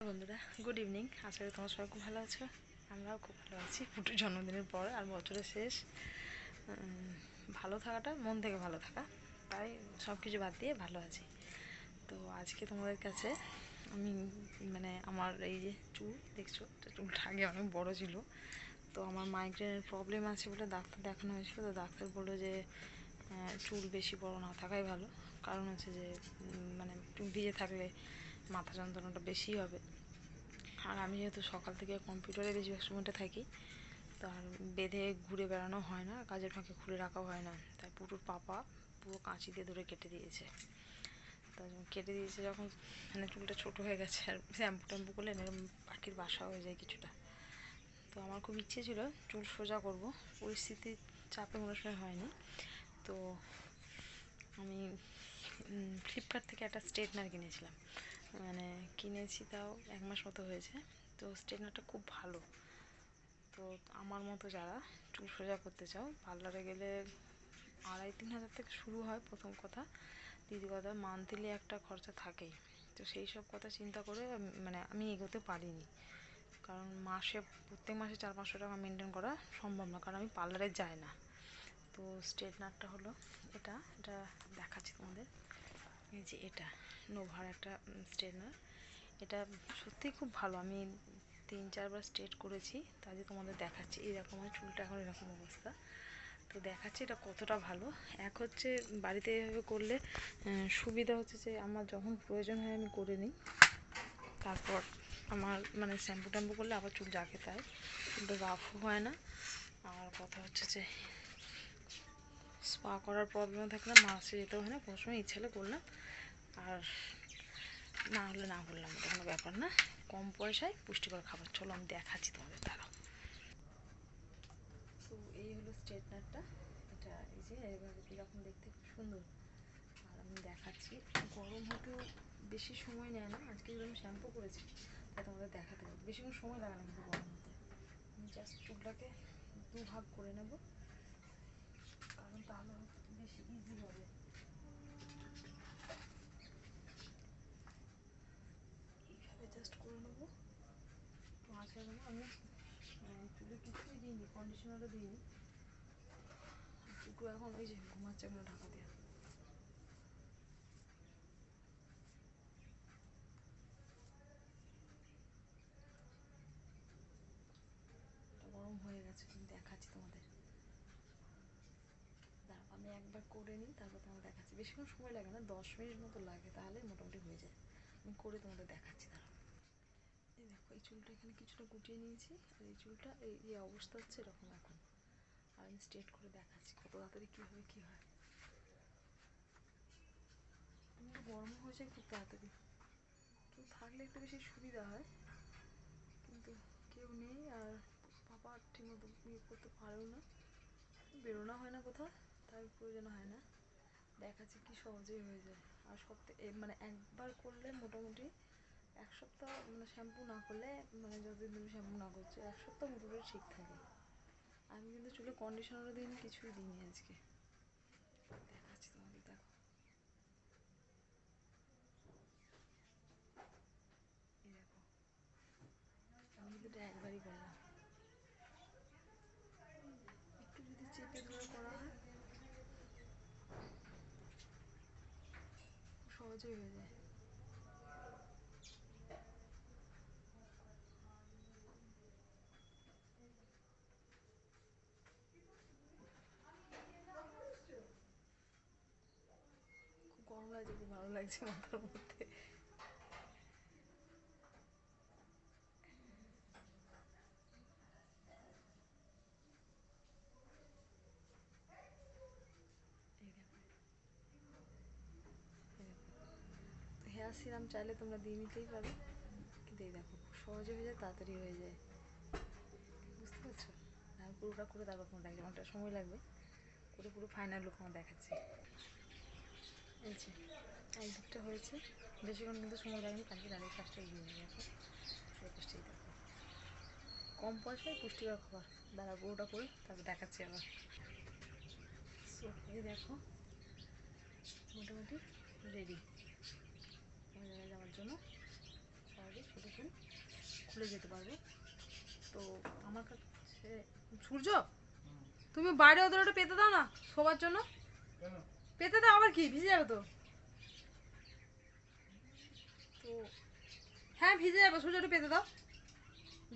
বন্ধুরা good evening আশা করি তোমার সবাই খুব ভালো আছো। আমরাও খুব ভালো আছি। পুটুর জন্মদিনের পর আর বছরের শেষ। ভালো থাকাটা, মন থেকে ভালো থাকা। তাই সব কিছু বাদ দিয়ে ভালো আছি। তো আজকে তোমাদের কাছে আমি মানে আমার এই যে চুল, দেখছ? তো চুলটা আগে অনেক বড় ছিল। তো আমার মাইগ্রেনের প্রবলেম আছে বলে ডাক্তার দেখানো হয়েছিল। তো ডাক্তার বলল যে চুল বেশি বড় না থাকাই ভালো। কারণ হচ্ছে যে মানে চুল ভিজে থাকলে মাথা যন্ত্রণাটা বেশি হবে। আর আমি যেহেতু সকাল থেকে কম্পিউটারে বেশিরভাগ সময়টা থাকি, তো আর বেঁধে ঘুরে বেড়ানো হয় না, কাজের ফাঁকে খুলে রাখাও হয় না। তাই পুরোর পাপা পুরো কাঁচি দিয়ে ধরে কেটে দিয়েছে। তো কেটে দিয়েছে, যখন মানে চুলটা ছোট হয়ে গেছে আর শ্যাম্পু ট্যাম্পু করলে এরকম পাখির বাসা হয়ে যায় কিছুটা। তো আমার খুব ইচ্ছে ছিল চুল সোজা করব পরিস্থিতির চাপে মনে সময় হয়নি। তো আমি ফ্লিপকার্ট থেকে একটা স্ট্রেটনার কিনেছিলাম। মানে কিনেছি তাও এক মাস মতো হয়েছে। তো স্ট্রেটনারটা খুব ভালো। তো আমার মতো যারা চুল সোজা করতে চাও, পার্লারে গেলে আড়াই তিন হাজার থেকে শুরু হয় প্রথম কথা। দ্বিতীয় কথা মান্থলি একটা খরচা থাকেই। তো সেই সব কথা চিন্তা করে মানে আমি এগোতে পারিনি। কারণ মাসে, প্রত্যেক মাসে চার পাঁচশো টাকা মেনটেন করা সম্ভব না, কারণ আমি পার্লারে যাই না। তো স্ট্রেটনারটা হলো এটা এটা দেখাচ্ছি তোমাদের। এই যে এটা নোভার একটা স্ট্রেটনার এটা সত্যিই খুব ভালো। আমি তিন, চারবার স্ট্রেট করেছি তাই তোমাদের দেখাচ্ছি। এরকম আমার চুলটা এখন এরকম অবস্থা। তো দেখাচ্ছি এটা কতটা ভালো। এক হচ্ছে, বাড়িতে এভাবে করলে সুবিধা হচ্ছে যে, আমার যখন প্রয়োজন হয় আমি করে নিই। তারপর আমার মানে শ্যাম্পু ট্যাম্পু করলে আবার চুল যাকে তাই চুলটা রাফও হয় না। আর কথা হচ্ছে যে স্পা করার প্রবলেম থাকলে মাসে যেতে হয় না, কোনো সময় ইচ্ছে হলে করলাম। আর না হলে না করলাম ওটা কোনো ব্যাপার না। কম পয়সায় পুষ্টিকর খাবার। চলো আমি দেখাচ্ছি তোমাদের, দাঁড়াও। তো এই হলো স্ট্রেটনারটা এটা এই যে এভাবে কীরকম দেখতে খুব সুন্দর। আর আমি দেখাচ্ছি, গরম হতেও বেশি সময় নেয় না। আজকে যদি আমি শ্যাম্পু করেছি, তাই তোমাদের দেখাতে বেশিক্ষণ সময় লাগে না কিন্তু গরম হতে। আমি জাস্ট চুলটাকে দু ভাগ করে নেব। তাহলে বেশি ইজি হবে এইভাবে জাস্ট করে নেব মানে আমি চুলে কিছুই দিইনি কন্ডিশনারও দিইনি। টুকু এখন ওই যে ঘুমাচ্ছে এখনও ঢাকা এটা গরম হয়ে গেছে আমি দেখাচ্ছি তোমাদের। আমি একবার করে নিই, তারপর তোমাদের দেখাচ্ছি। বেশিক্ষণ সময় লাগে না, দশ মিনিট মতো লাগে, তাহলে মোটামুটি হয়ে যায়। আমি করে তোমাদের দেখাচ্ছি, দাঁড়াও। এই দেখো, এই চুলটা এখানে কিছুটা গুটিয়ে নিয়েছি, আর এই চুলটা, এই এই অবস্থা হচ্ছে এরকম এখন। আর আমি স্ট্রেট করে দেখাচ্ছি, কত তাড়াতাড়ি কী হবে কী হয়। কিন্তু গরম হয়ে যায় খুব তাড়াতাড়ি। কেউ থাকলে একটু বেশি সুবিধা হয়, কিন্তু কেউ নেই, আর পাপা ঠিকমতো ইয়ে করতে পারেও না। বেরোনো হয় না কোথাও। তাই প্রয়োজন হয় না। দেখাচ্ছি কি সহজেই হয়ে যায়। আর সপ্তাহে মানে একবার করলে মোটামুটি এক সপ্তাহ মানে শ্যাম্পু না করলে মানে যতদিন তুমি শ্যাম্পু না করছ, এক সপ্তাহ মোটামুটি ঠিক থাকে। আমি কিন্তু চুলে কন্ডিশনারও দিইনি, কিছুই দিইনি আজকে। দেখাচ্ছি তোমাদের, দেখো। দেখো। আমি কিন্তু এটা একবারই করলাম একটু যদি চেপে ধরে করা হয় খুব সহজেই হয়ে যায় খুব গরম লাগছে খুব ভালো লাগছে মাথার মধ্যে এই দেখো হেয়ার সিরাম চাইলে তোমরা দিয়ে নিতেই পারো। কিন্তু এই দেখো সহজে হয়ে যায়, তাড়াতাড়ি হয়ে যায়। বুঝতে পারছ? আমি পুরোটা করে তারপর তোমার দেখাচ্ছি। অনেকটা সময় লাগবে। করে পুরো ফাইনাল লুক আমার দেখাচ্ছি। এই এই দিকটা হয়েছে। বেশিক্ষণ কিন্তু সময় লাগেনি, কালকে দাঁড়িয়ে কাজটা এগিয়ে নিয়ে গেছে সেই কাজটাই দেখো। কম পয়সায় পুষ্টিকর খাবার। দাঁড়া, পুরোটা করে তারপর দেখাচ্ছি আবার। এই দেখো, মোটামুটি রেডি জায়গায় যাওয়ার জন্য। সহজে ছোটো চুল খুলে যেতে পারবে। তো আমার কাছে সূর্য তুমি বাইরে ওদের ওটা পেতে দাও না শোবার জন্য? পেতে দাও আবার কি? ভিজে যাবে তো। তো হ্যাঁ ভিজে যাবে। সূর্য ওটা পেতে দাও।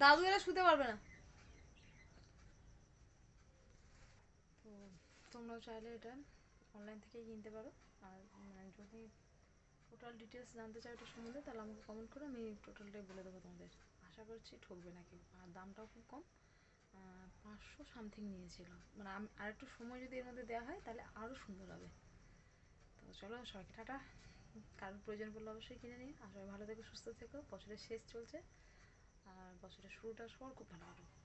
দাদু এরা শুতে পারবে না। তো তোমরাও চাইলে এটা অনলাইন থেকেই কিনতে পারো। আর মানে যদি টোটাল ডিটেলস জানতে চাও এটা সম্বন্ধে, তাহলে আমাকে কমেন্ট করো আমি টোটালটাই বলে দেবো তোমাদের। আশা করছি ঠকবে না আর দামটাও খুব কম। পাঁচশো সামথিং নিয়েছিল মানে আর একটু সময় যদি এর মধ্যে দেওয়া হয়, তাহলে আরও সুন্দর হবে। তো চলো, সবাইকে টাটা। কারোর প্রয়োজন পড়লে অবশ্যই কিনে নিই আর সবাই ভালো থেকো, সুস্থ থেকো। বছরের শেষ চলছে। আর বছরের শুরুটা সবার খুব ভালো টাটা